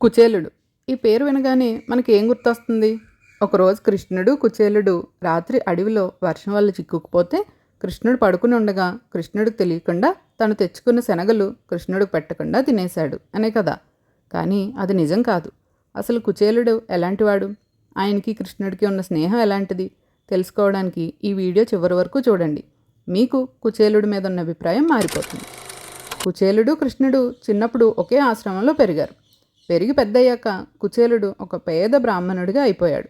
కుచేలుడు. ఈ పేరు వినగానే మనకి ఏం గుర్తొస్తుంది? ఒకరోజు కృష్ణుడు కుచేలుడు రాత్రి అడవిలో వర్షం వల్ల చిక్కుకుపోతే కృష్ణుడు పడుకుని ఉండగా కృష్ణుడికి తెలియకుండా తను తెచ్చుకున్న శనగలు కృష్ణుడికి పెట్టకుండా తినేశాడు అనే కదా కానీ అది నిజం కాదు. అసలు కుచేలుడు ఎలాంటివాడు ఆయనకి కృష్ణుడికి ఉన్న స్నేహం ఎలాంటిది? తెలుసుకోవడానికి ఈ వీడియో చివరి వరకు చూడండి. మీకు కుచేలుడి మీద ఉన్న అభిప్రాయం మారిపోతుంది. కుచేలుడు కృష్ణుడు చిన్నప్పుడు ఒకే ఆశ్రమంలో పెరిగారు. పెరిగి పెద్దయ్యాక కుచేలుడు ఒక పేద బ్రాహ్మణుడిగా అయిపోయాడు.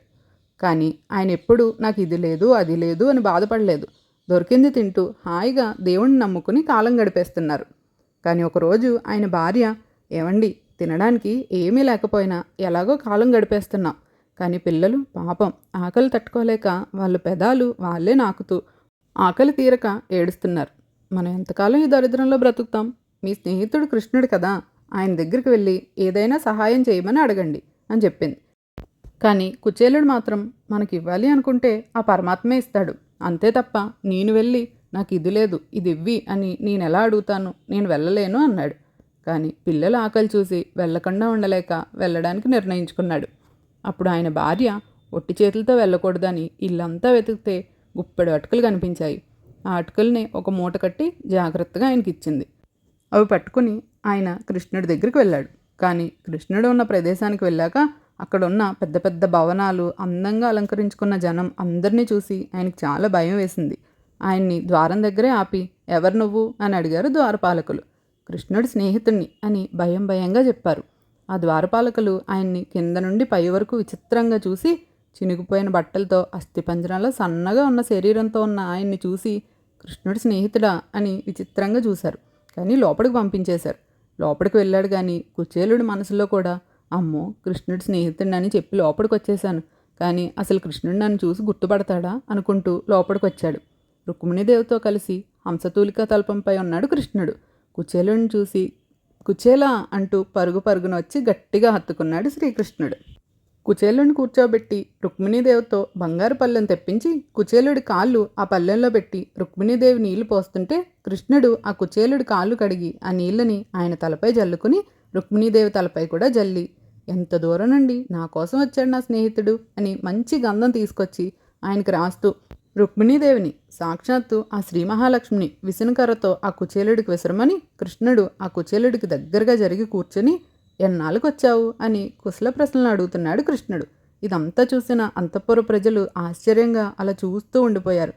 కానీ ఆయన ఎప్పుడూ నాకు ఇది లేదు అది లేదు అని బాధపడలేదు. దొరికింది తింటూ హాయిగా దేవుణ్ణి నమ్ముకుని కాలం గడిపేస్తున్నారు. కానీ ఒకరోజు ఆయన భార్య ఏమండి తినడానికి ఏమీ లేకపోయినా ఎలాగో కాలం గడిపేస్తున్నాం కానీ పిల్లలు పాపం ఆకలి తట్టుకోలేక వాళ్ళ పెదాలు వాళ్ళే నాకుతూ ఆకలి తీరక ఏడుస్తున్నారు. మనం ఎంతకాలం ఈ దరిద్రంలో బ్రతుకుతాం? మీ స్నేహితుడు కృష్ణుడు కదా. ఆయన దగ్గరికి వెళ్ళి ఏదైనా సహాయం చేయమని అడగండి అని చెప్పింది. కానీ కుచేలుడు మాత్రం మనకి ఇవ్వాలి అనుకుంటే ఆ పరమాత్మే ఇస్తాడు. అంతే తప్ప నేను వెళ్ళి నాకు ఇది లేదు ఇది ఇవ్వి అని నేను ఎలా అడుగుతాను? నేను వెళ్ళలేను అన్నాడు. కానీ పిల్లల ఆకలి చూసి వెళ్ళకుండా ఉండలేక వెళ్ళడానికి నిర్ణయించుకున్నాడు. అప్పుడు ఆయన భార్య ఒట్టి చేతులతో వెళ్ళకూడదని ఇల్లంతా వెతికితే గుప్పెడు అటుకలు కనిపించాయి. ఆ అటుకల్ని ఒక మూట కట్టి జాగ్రత్తగా ఆయనకి ఇచ్చింది అవి పట్టుకుని ఆయన కృష్ణుడి దగ్గరికి వెళ్ళాడు. కానీ కృష్ణుడు ఉన్న ప్రదేశానికి వెళ్ళాక అక్కడున్న పెద్ద పెద్ద భవనాలు అందంగా అలంకరించుకున్న జనం అందరినీ చూసి ఆయనకి చాలా భయం వేసింది. ఆయన్ని ద్వారం దగ్గరే ఆపి ఎవరు నువ్వు? అని అడిగారు ద్వారపాలకులు. కృష్ణుడి స్నేహితుణ్ణి అని భయం భయంగా చెప్పారు. ఆ ద్వారపాలకులు ఆయన్ని కింద నుండి పై వరకు విచిత్రంగా చూసి చినిగిపోయిన బట్టలతో అస్థిపంజరంలో సన్నగా ఉన్న శరీరంతో ఉన్న ఆయన్ని చూసి కృష్ణుడి స్నేహితుడా? అని విచిత్రంగా చూశారు. కానీ లోపలికి పంపించేశారు. లోపలికి వెళ్ళాడు కానీ కుచేలుడి మనసులో కూడా అమ్మో కృష్ణుడి స్నేహితుడినని అని చెప్పి లోపలికి వచ్చేసాను కానీ అసలు కృష్ణుడు నన్ను చూసి గుర్తుపడతాడా అనుకుంటూ లోపలికి వచ్చాడు రుక్మిణీదేవితో కలిసి హంసతూలిక తల్పంపై ఉన్నాడు కృష్ణుడు. కుచేలుడిని చూసి కుచేలా అంటూ పరుగు పరుగున వచ్చి గట్టిగా హత్తుకున్నాడు శ్రీకృష్ణుడు. కుచేలుడిని కూర్చోబెట్టి రుక్మిణీదేవితో బంగారు పళ్ళెం తెప్పించి కుచేలుడి కాళ్ళు ఆ పళ్ళెంలో పెట్టి రుక్మిణీదేవి నీళ్ళు పోస్తుంటే కృష్ణుడు ఆ కుచేలుడి కాళ్ళు కడిగి ఆ నీళ్ళని ఆయన తలపై జల్లుకుని రుక్మిణీదేవి తలపై కూడా జల్లి ఎంత దూరం నుండి నా కోసం వచ్చాడు నా స్నేహితుడు అని మంచి గంధం తీసుకొచ్చి ఆయనకి రాస్తూ రుక్మిణీదేవిని సాక్షాత్తు ఆ శ్రీ మహాలక్ష్మిని విసునకర్రతో ఆ కుచేలుడికి విసరమని కృష్ణుడు ఆ కుచేలుడికి దగ్గరగా జరిగి కూర్చొని ఎన్నాళ్ళకు వచ్చావు అని కుశల ప్రశ్నలు అడుగుతున్నాడు కృష్ణుడు. ఇదంతా చూసిన అంతఃపుర ప్రజలు ఆశ్చర్యంగా అలా చూస్తూ ఉండిపోయారు.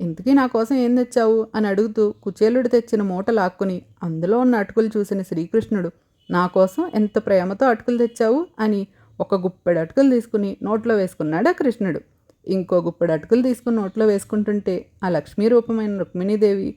ఇంతకీ నా కోసం ఏం తెచ్చావు? అని అడుగుతూ కుచేలుడు తెచ్చిన మూట లాక్కుని అందులో ఉన్న అటుకులు చూసిన శ్రీకృష్ణుడు నా కోసం ఎంత ప్రేమతో అటుకులు తెచ్చావు? అని ఒక గుప్పెడు అటుకులు తీసుకుని నోట్లో వేసుకున్నాడు ఆ కృష్ణుడు. ఇంకో గుప్పెడు అటుకులు తీసుకుని నోట్లో వేసుకుంటుంటే ఆ లక్ష్మీ రూపమైన రుక్మిణీదేవి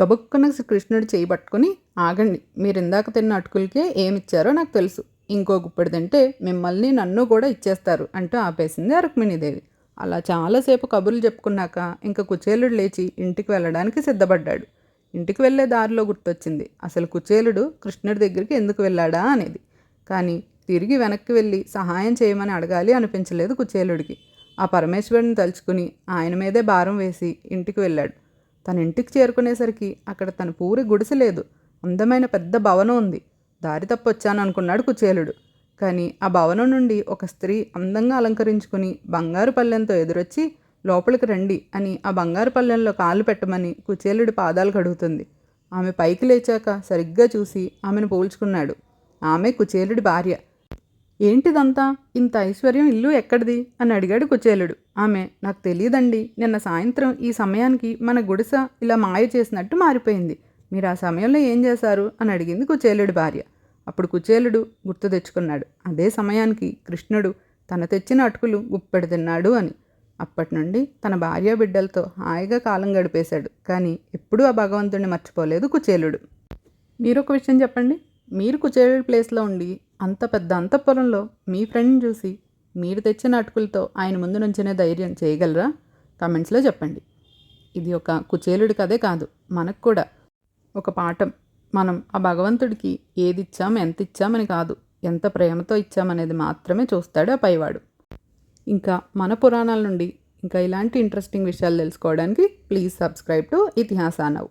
గబుక్కున కృష్ణుడు చేయి పట్టుకుని ఆగండి మీరు ఇందాక తిన్న అటుకులకే ఏమిచ్చారో నాకు తెలుసు. ఇంకో గుప్పెడు తింటే మిమ్మల్ని నన్ను కూడా ఇచ్చేస్తారు అంటూ ఆపేసింది అరుక్మిణిదేవి. రుక్మిణీదేవి అలా చాలాసేపు కబుర్లు చెప్పుకున్నాక ఇంకా కుచేలుడు లేచి ఇంటికి వెళ్ళడానికి సిద్ధపడ్డాడు. ఇంటికి వెళ్ళే దారిలో గుర్తొచ్చింది. అసలు కుచేలుడు కృష్ణుడి దగ్గరికి ఎందుకు వెళ్ళాడా అనేది. కానీ తిరిగి వెనక్కి వెళ్ళి సహాయం చేయమని అడగాలి అనిపించలేదు కుచేలుడికి. ఆ పరమేశ్వరుని తలుచుకుని ఆయన మీదే భారం వేసి ఇంటికి వెళ్ళాడు. తన ఇంటికి చేరుకునేసరికి అక్కడ తన పూరి గుడిసె లేదు. అందమైన పెద్ద భవనం ఉంది. దారి తప్పొచ్చాను అనుకున్నాడు కుచేలుడు. కానీ ఆ భవనం నుండి ఒక స్త్రీ అందంగా అలంకరించుకుని బంగారు పల్లెంతో ఎదురొచ్చి లోపలికి రండి అని ఆ బంగారు పల్లెంలో కాలు పెట్టమని కుచేలుడి పాదాలు కడుగుతుంది. ఆమె పైకి లేచాక సరిగ్గా చూసి ఆమెను పోల్చుకున్నాడు. ఆమె కుచేలుడి భార్య. ఏంటిదంతా? ఇంత ఐశ్వర్యం ఇల్లు ఎక్కడిది? అని అడిగాడు కుచేలుడు. ఆమె నాకు తెలియదండి నిన్న సాయంత్రం ఈ సమయానికి మన గుడిస ఇలా మాయ చేసినట్టు మారిపోయింది. మీరు ఆ సమయంలో ఏం చేశారు? అని అడిగింది కుచేలుడి భార్య. అప్పుడు కుచేలుడు గుర్తు తెచ్చుకున్నాడు. అదే సమయానికి కృష్ణుడు తన తెచ్చిన అటుకులు గుప్పెడు తిన్నాడు అని. అప్పటి నుండి తన భార్య బిడ్డలతో హాయిగా కాలం గడిపేశాడు. కానీ ఎప్పుడూ ఆ భగవంతుడిని మర్చిపోలేదు కుచేలుడు. మీరు ఒక విషయం చెప్పండి. మీరు కుచేలుడి ప్లేస్లో ఉండి అంత పెద్ద అంతఃపురంలో మీ ఫ్రెండ్ని చూసి మీరు తెచ్చిన అటుకులతో ఆయన ముందు నుంచనే ధైర్యం చేయగలరా? కమెంట్స్లో చెప్పండి. ఇది ఒక కుచేలుడి కదే కాదు మనకు కూడా. ఒక పాఠం. మనం ఆ భగవంతుడికి ఏది ఇచ్చాం ఎంత ఇచ్చామని కాదు ఎంత ప్రేమతో ఇచ్చామనేది మాత్రమే చూస్తాడు ఆ పైవాడు. ఇంకా మన పురాణాల నుండి ఇంకా ఇలాంటి ఇంట్రెస్టింగ్ విషయాలు తెలుసుకోవడానికి ప్లీజ్ సబ్స్క్రైబ్ టు ఇతిహాసానవ్